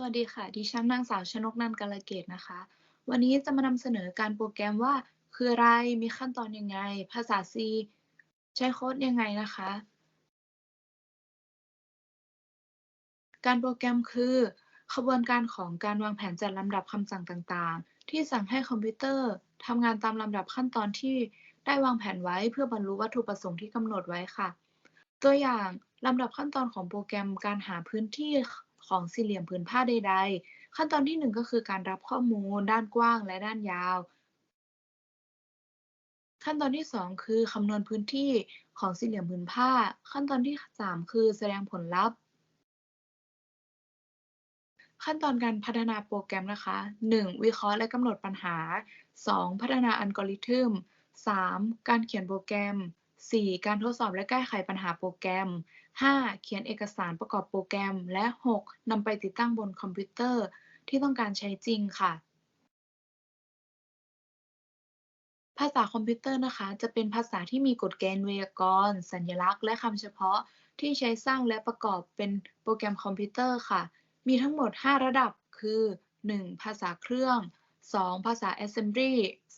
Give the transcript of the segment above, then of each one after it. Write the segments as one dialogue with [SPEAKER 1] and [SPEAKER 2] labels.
[SPEAKER 1] สวัสดีค่ะ ดิฉันนางสาวชนกนันกาลเกตนะคะ วันนี้จะมานำเสนอการโปรแกรมว่า คืออะไร มีขั้นตอนยังไง ภาษา C ใช้โค้ดยังไงนะคะ การโปรแกรมคือขบวนการของการวางแผนจัดลำดับคำสั่งต่างๆ ที่สั่งให้คอมพิวเตอร์ทำงานตามลำดับขั้นตอนที่ได้วางแผนไว้เพื่อบรรลุวัตถุประสงค์ที่กำหนดไว้ค่ะ ตัวอย่างลำดับขั้นตอนของโปรแกรมการหาพื้นที่ ของสี่เหลี่ยมผืนผ้าใด ๆ ขั้นตอนที่หนึ่งก็คือการรับข้อมูลด้านกว้างและด้านยาว ขั้นตอนที่สองคือคำนวณพื้นที่ของสี่เหลี่ยมผืนผ้า ขั้นตอนที่สามคือแสดงผลลัพธ์ ขั้นตอนการพัฒนาโปรแกรมนะคะ 1. วิเคราะห์และกำหนดปัญหา 2. พัฒนาอัลกอริทึม 3. การเขียนโปรแกรม 4. การทดสอบและแก้ไขปัญหาโปรแกรม 5. เขียนเอกสารประกอบโปรแกรม และ 6. นำไปติดตั้งบนคอมพิวเตอร์ที่ต้องการใช้จริงค่ะ ภาษาคอมพิวเตอร์นะคะ จะเป็นภาษาที่มีกฎเกณฑ์ไวยากรณ์ สัญลักษณ์ และคำเฉพาะที่ใช้สร้างและประกอบเป็นโปรแกรมคอมพิวเตอร์ค่ะ มีทั้งหมด 5 ระดับคือ 1. ภาษาเครื่อง 2. ภาษา Assembly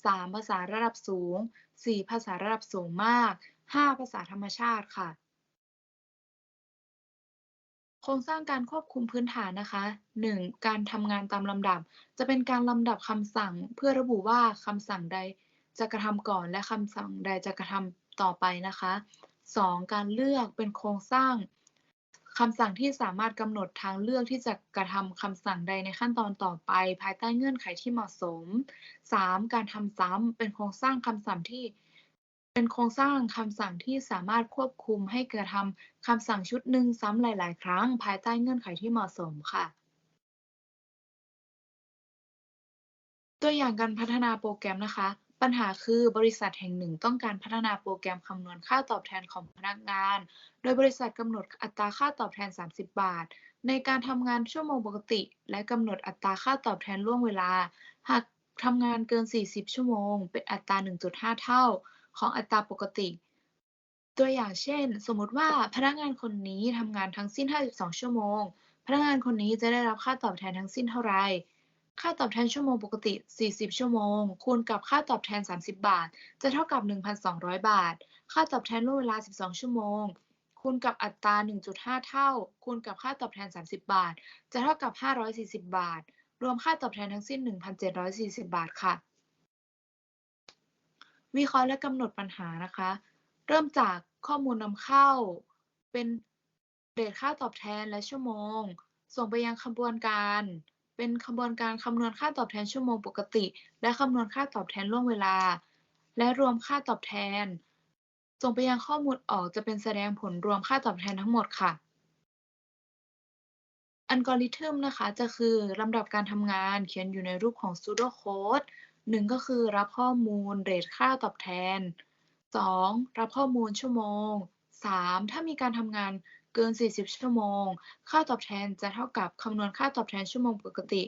[SPEAKER 1] 3. ภาษาระดับสูง 4. ภาษาระดับสูงมาก 5. ภาษาธรรมชาติค่ะ โครงสร้างการควบคุมพื้นฐานนะคะ 1. การทำงานตามลำดับ จะเป็นการลำดับคำสั่งเพื่อระบุว่าคำสั่งใดจะกระทำก่อนและคำสั่งใดจะกระทำต่อไปนะคะ 2. การเลือกเป็นโครงสร้างคำสั่งที่สามารถกำหนดทางเลือกที่จะกระทำคำสั่งใดในขั้นตอนต่อไป ภายใต้เงื่อนไขที่เหมาะสม 3. การทำซ้ำเป็นโครงสร้างคำสั่งที่ เป็นโครงสร้างคำสั่งที่สามารถควบคุมให้กระทำคำสั่งชุดหนึ่งซ้ำหลาย ๆ ครั้ง ภายใต้เงื่อนไขที่เหมาะสมค่ะ ตัวอย่างการพัฒนาโปรแกรมนะคะ ปัญหาคือบริษัทแห่งหนึ่งต้องการพัฒนาโปรแกรมคำนวณค่าตอบแทนของพนักงาน โดยบริษัทกำหนดอัตราค่าตอบแทน 30 บาท ในการทำงานชั่วโมงปกติ และกำหนดอัตราค่าตอบแทนล่วงเวลา หากทำงานเกิน 40 ชั่วโมง เป็นอัตรา 1.5 เท่า ของอัตราปกติ ตัวอย่างเช่น สมมุติว่าพนักงานคนนี้ทำงานทั้งสิ้น 52 ชั่วโมง พนักงานคนนี้จะได้รับค่าตอบแทนทั้งสิ้นเท่าไรค่าตอบแทนชั่วโมงปกติ 40 ชั่วโมง คูณกับค่าตอบแทน 30 บาท จะเท่ากับ 1,200 บาท ค่าตอบแทนล่วงเวลา 12 ชั่วโมง คูณกับอัตรา 1.5 เท่า คูณกับค่าตอบแทน 30 บาท จะเท่ากับ 540 บาท รวมค่าตอบแทนทั้งสิ้น 1,740 บาทค่ะ วิเคราะห์และกำหนดปัญหานะคะ เริ่มจากข้อมูลนำเข้า เป็นเรทค่าตอบแทนและชั่วโมง ส่งไปยังขบวนการ เป็นขบวนการคำนวณค่าตอบแทนชั่วโมงปกติ และคำนวณค่าตอบแทนล่วงเวลา และรวมค่าตอบแทน ส่งไปยังข้อมูลออกจะเป็นแสดงผลรวมค่าตอบแทนทั้งหมดค่ะอัลกอริทึมนะคะจะคือลำดับการทำงานเขียนอยู่ในรูปของ pseudo code หนึ่งก็คือรับข้อมูลเรทค่าตอบแทน 2. รับข้อมูลชั่วโมง 3. ถ้ามีการทำงานเกิน 40 ชั่วโมง ค่าตอบแทนจะเท่ากับคำนวณค่าตอบแทนชั่วโมงปกติ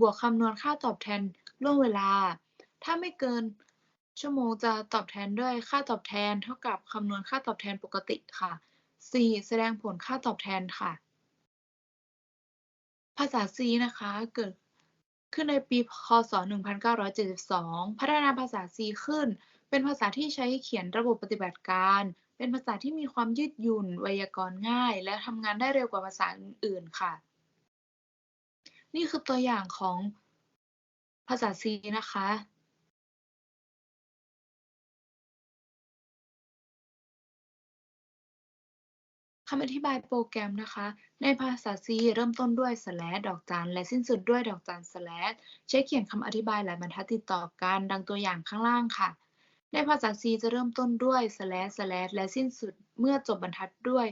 [SPEAKER 1] บวกคำนวณค่าตอบแทนล่วงเวลา ถ้าไม่เกินชั่วโมงจะตอบแทนด้วยค่าตอบแทนเท่ากับคำนวณค่าตอบแทนปกติค่ะ 4. แสดงผลค่าตอบแทนค่ะ ภาษา C นะคะเกิด ขึ้นในปี คศ 1972 พัฒนาภาษา C ขึ้น เป็นภาษาที่ใช้เขียนระบบปฏิบัติการ เป็นภาษาที่มีความยืดหยุ่น ไวยากรณ์ง่าย และทำงานได้เร็วกว่าภาษาอื่นๆ ค่ะ นี่คือตัวอย่างของภาษา C นะคะ คำอธิบายโปรแกรมนะคะ ในภาษา C เริ่มต้นด้วย slash ดอกจัน และสิ้นสุดด้วยดอกจัน slash ใช้เขียนคำอธิบายหลายบรรทัดติดต่อกัน ดังตัวอย่างข้างล่างค่ะ ในภาษา C จะเริ่มต้นด้วย slash slash และสิ้นสุดเมื่อจบบรรทัดด้วย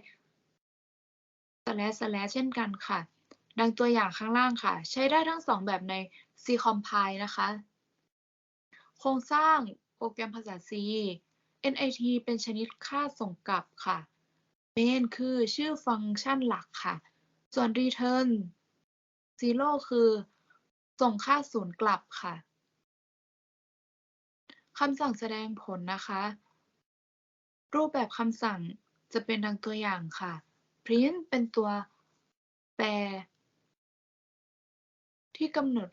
[SPEAKER 1] slash slash เช่นกันค่ะ ดังตัวอย่างข้างล่างค่ะ ใช้ได้ทั้งสองแบบใน C compile นะคะ โครงสร้างโปรแกรมภาษา C NIT เป็นชนิดค่าส่งกลับค่ะ main คือชื่อฟังก์ชันหลักค่ะ ส่วน return zero คือส่งค่าศูนย์กลับค่ะคำสั่งแสดงผลนะคะ รูปแบบคำสั่งจะเป็นดังตัวอย่างค่ะ print เป็นตัวแปร ที่กำหนด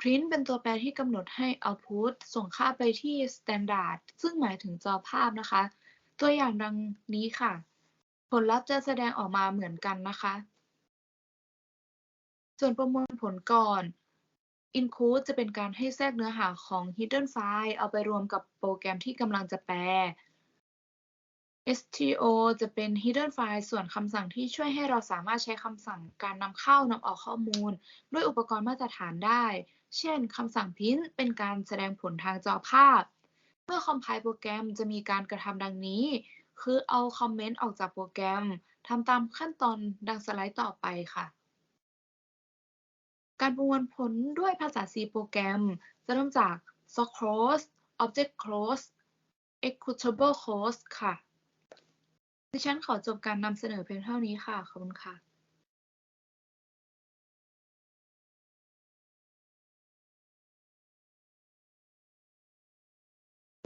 [SPEAKER 1] print เป็นตัวแปรที่กำหนดให้ output ส่งค่าไปที่ standard ซึ่งหมายถึงจอภาพนะคะ ตัวอย่างดังนี้ค่ะ ผลลัพธ์จะแสดงออกมาเหมือนกันนะคะ ส่วนประมวลผลก่อน include จะเป็นการให้แทรกเนื้อหาของ hidden file เอาไปรวมกับโปรแกรมที่กำลังจะแปล stio จะเป็น hidden file ส่วนคำสั่งที่ช่วยให้เราสามารถใช้คำสั่งการนำเข้านำออกข้อมูล ด้วยอุปกรณ์มาตรฐานได้ เช่นคำสั่ง print เป็นการแสดงผลทางจอภาพ เมื่อ compile โปรแกรมจะมีการกระทำดังนี้ คือเอาคอมเมนต์ออกจากโปรแกรมทำตามขั้นตอนดังสไลด์ต่อไปค่ะ การประมวลผลด้วยภาษา C โปรแกรม จะเริ่มจาก source code object code executable code ค่ะ ดิฉันขอจบการนำเสนอเพียงเท่านี้ค่ะ ขอบคุณค่ะ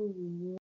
[SPEAKER 1] ผู้